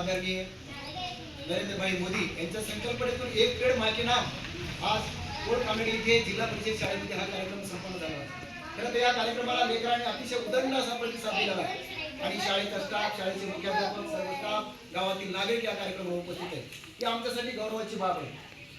आदरणीय नरेंद्रभाई मोदी यांच्या संकल्पनेतून एक पेड मागे नाम आज कोड कामेडी येथे जिल्हा परिषद शाळेमध्ये हा कार्यक्रम संपन्न झाला. खरं तर या कार्यक्रमाला लेकरांनी अतिशय उदंड असा प्रतिसाद दिलेला आहे. आणि शाळेचा स्टाफ शाळेचे मुख्याध्यापक सर्व स्टाफ गावातील नागरिक या कार्यक्रमावर उपस्थित आहेत. ही आमच्यासाठी गौरवाची बाब आहे.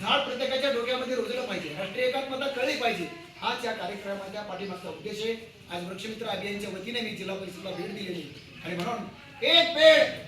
झाड प्रत्येकाच्या डोक्यामध्ये रुजलं पाहिजे. राष्ट्रीय एकात्मता कळली पाहिजे. हाच या कार्यक्रमाच्या पाठीमागचा उद्देश आहे. आज वृक्षमित्र अभियानच्या वतीने मी जिल्हा परिषदला भेट दिलेली आणि म्हणून एक पेड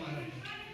महाराष्ट्र